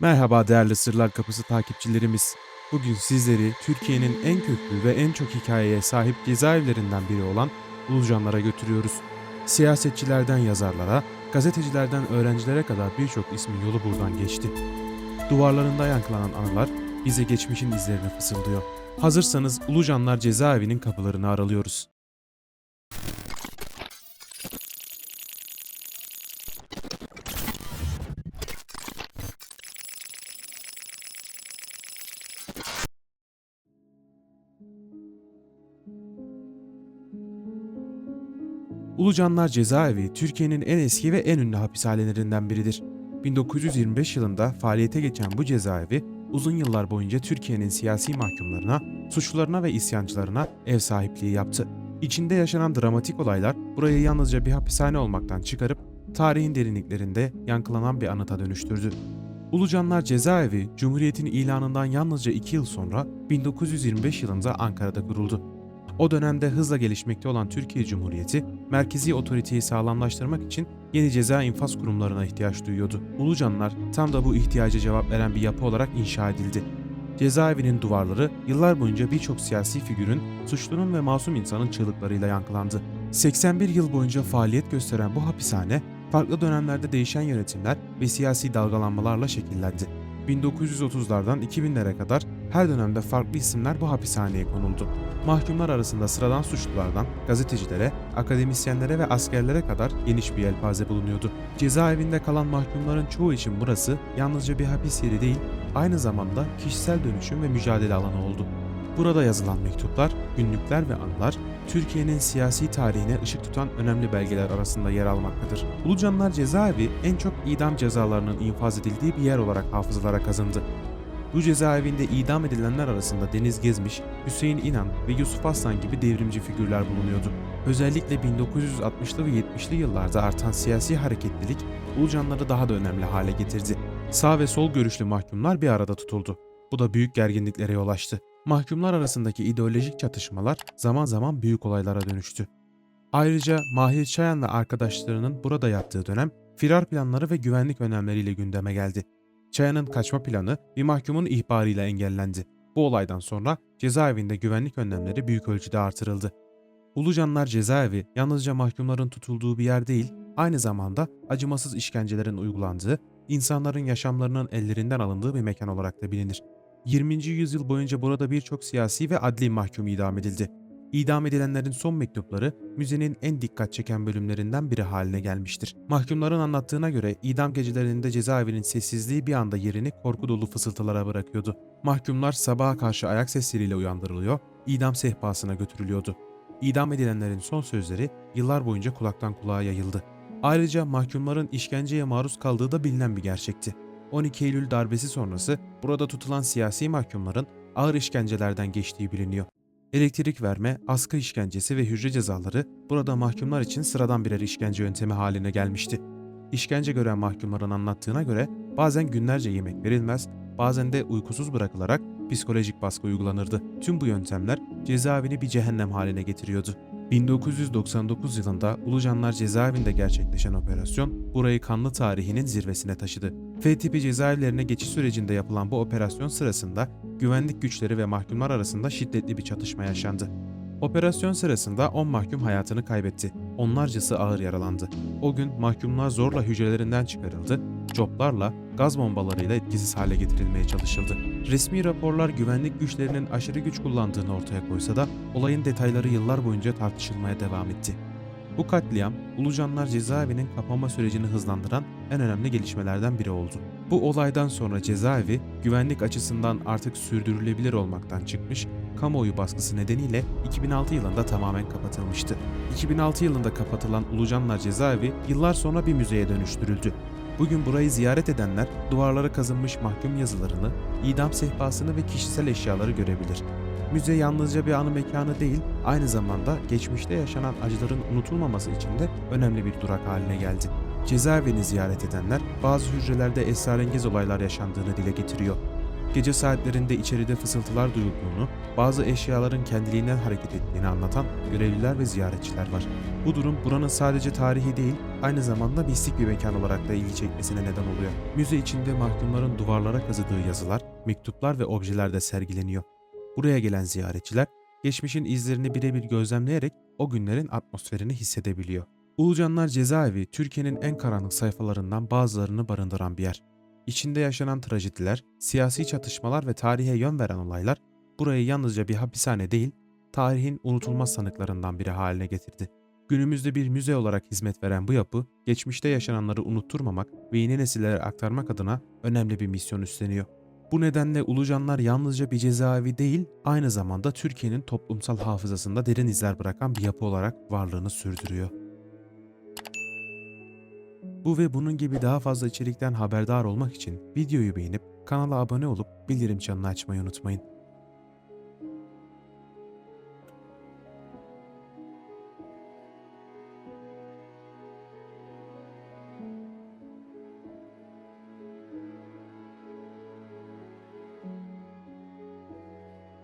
Merhaba değerli Sırlar Kapısı takipçilerimiz. Bugün sizleri Türkiye'nin en köklü ve en çok hikayeye sahip cezaevlerinden biri olan Ulucanlar'a götürüyoruz. Siyasetçilerden yazarlara, gazetecilerden öğrencilere kadar birçok ismin yolu buradan geçti. Duvarlarında yankılanan anılar bize geçmişin izlerini fısıldıyor. Hazırsanız Ulucanlar cezaevinin kapılarını aralıyoruz. Ulucanlar Cezaevi Türkiye'nin en eski ve en ünlü hapishanelerinden biridir. 1925 yılında faaliyete geçen bu cezaevi uzun yıllar boyunca Türkiye'nin siyasi mahkumlarına, suçlularına ve isyancılarına ev sahipliği yaptı. İçinde yaşanan dramatik olaylar burayı yalnızca bir hapishane olmaktan çıkarıp tarihin derinliklerinde yankılanan bir anıta dönüştürdü. Ulucanlar Cezaevi, Cumhuriyet'in ilanından yalnızca 2 yıl sonra 1925 yılında Ankara'da kuruldu. O dönemde hızla gelişmekte olan Türkiye Cumhuriyeti, merkezi otoriteyi sağlamlaştırmak için yeni ceza infaz kurumlarına ihtiyaç duyuyordu. Ulucanlar tam da bu ihtiyaca cevap veren bir yapı olarak inşa edildi. Cezaevinin duvarları yıllar boyunca birçok siyasi figürün, suçlunun ve masum insanın çığlıklarıyla yankılandı. 81 yıl boyunca faaliyet gösteren bu hapishane, farklı dönemlerde değişen yönetimler ve siyasi dalgalanmalarla şekillendi. 1930'lardan 2000'lere kadar her dönemde farklı isimler bu hapishaneye konuldu. Mahkumlar arasında sıradan suçlulardan gazetecilere, akademisyenlere ve askerlere kadar geniş bir yelpaze bulunuyordu. Cezaevinde kalan mahkumların çoğu için burası yalnızca bir hapis yeri değil, aynı zamanda kişisel dönüşüm ve mücadele alanı oldu. Burada yazılan mektuplar, günlükler ve anılar Türkiye'nin siyasi tarihine ışık tutan önemli belgeler arasında yer almaktadır. Ulucanlar Cezaevi en çok idam cezalarının infaz edildiği bir yer olarak hafızalara kazındı. Bu cezaevinde idam edilenler arasında Deniz Gezmiş, Hüseyin İnan ve Yusuf Aslan gibi devrimci figürler bulunuyordu. Özellikle 1960'lı ve 70'li yıllarda artan siyasi hareketlilik Ulucanları daha da önemli hale getirdi. Sağ ve sol görüşlü mahkumlar bir arada tutuldu. Bu da büyük gerginliklere yol açtı. Mahkumlar arasındaki ideolojik çatışmalar zaman zaman büyük olaylara dönüştü. Ayrıca Mahir Çayan ve arkadaşlarının burada yaptığı dönem firar planları ve güvenlik önlemleriyle gündeme geldi. Çayan'ın kaçma planı bir mahkumun ihbarıyla engellendi. Bu olaydan sonra cezaevinde güvenlik önlemleri büyük ölçüde artırıldı. Ulucanlar cezaevi yalnızca mahkumların tutulduğu bir yer değil, aynı zamanda acımasız işkencelerin uygulandığı, insanların yaşamlarının ellerinden alındığı bir mekan olarak da bilinir. 20. yüzyıl boyunca burada birçok siyasi ve adli mahkum idam edildi. İdam edilenlerin son mektupları müzenin en dikkat çeken bölümlerinden biri haline gelmiştir. Mahkumların anlattığına göre idam gecelerinde cezaevinin sessizliği bir anda yerini korku dolu fısıltılara bırakıyordu. Mahkumlar sabaha karşı ayak sesleriyle uyandırılıyor, idam sehpasına götürülüyordu. İdam edilenlerin son sözleri yıllar boyunca kulaktan kulağa yayıldı. Ayrıca mahkumların işkenceye maruz kaldığı da bilinen bir gerçekti. 12 Eylül darbesi sonrası burada tutulan siyasi mahkumların ağır işkencelerden geçtiği biliniyor. Elektrik verme, askı işkencesi ve hücre cezaları burada mahkumlar için sıradan birer işkence yöntemi haline gelmişti. İşkence gören mahkumların anlattığına göre bazen günlerce yemek verilmez, bazen de uykusuz bırakılarak psikolojik baskı uygulanırdı. Tüm bu yöntemler cezaevini bir cehennem haline getiriyordu. 1999 yılında Ulucanlar cezaevinde gerçekleşen operasyon burayı kanlı tarihinin zirvesine taşıdı. F tipi cezaevlerine geçiş sürecinde yapılan bu operasyon sırasında güvenlik güçleri ve mahkumlar arasında şiddetli bir çatışma yaşandı. Operasyon sırasında 10 mahkum hayatını kaybetti. Onlarcası ağır yaralandı. O gün mahkumlar zorla hücrelerinden çıkarıldı, coplarla, gaz bombalarıyla etkisiz hale getirilmeye çalışıldı. Resmi raporlar güvenlik güçlerinin aşırı güç kullandığını ortaya koysa da olayın detayları yıllar boyunca tartışılmaya devam etti. Bu katliam, Ulucanlar cezaevinin kapanma sürecini hızlandıran en önemli gelişmelerden biri oldu. Bu olaydan sonra cezaevi güvenlik açısından artık sürdürülebilir olmaktan çıkmış, kamuoyu baskısı nedeniyle 2006 yılında tamamen kapatılmıştı. 2006 yılında kapatılan Ulucanlar cezaevi yıllar sonra bir müzeye dönüştürüldü. Bugün burayı ziyaret edenler duvarlara kazınmış mahkum yazılarını, idam sehpasını ve kişisel eşyaları görebilir. Müze yalnızca bir anı mekanı değil, aynı zamanda geçmişte yaşanan acıların unutulmaması için de önemli bir durak haline geldi. Cezaevini ziyaret edenler bazı hücrelerde esrarengiz olaylar yaşandığını dile getiriyor. Gece saatlerinde içeride fısıltılar duyulduğunu, bazı eşyaların kendiliğinden hareket ettiğini anlatan görevliler ve ziyaretçiler var. Bu durum buranın sadece tarihi değil, aynı zamanda mistik bir mekan olarak da ilgi çekmesine neden oluyor. Müze içinde mahkumların duvarlara kazıdığı yazılar, mektuplar ve objeler de sergileniyor. Buraya gelen ziyaretçiler, geçmişin izlerini birebir gözlemleyerek o günlerin atmosferini hissedebiliyor. Ulucanlar Cezaevi, Türkiye'nin en karanlık sayfalarından bazılarını barındıran bir yer. İçinde yaşanan trajediler, siyasi çatışmalar ve tarihe yön veren olaylar burayı yalnızca bir hapishane değil, tarihin unutulmaz sanıklarından biri haline getirdi. Günümüzde bir müze olarak hizmet veren bu yapı, geçmişte yaşananları unutturmamak ve yeni nesillere aktarmak adına önemli bir misyon üstleniyor. Bu nedenle Ulucanlar yalnızca bir cezaevi değil, aynı zamanda Türkiye'nin toplumsal hafızasında derin izler bırakan bir yapı olarak varlığını sürdürüyor. Bu ve bunun gibi daha fazla içerikten haberdar olmak için videoyu beğenip kanala abone olup bildirim çanını açmayı unutmayın.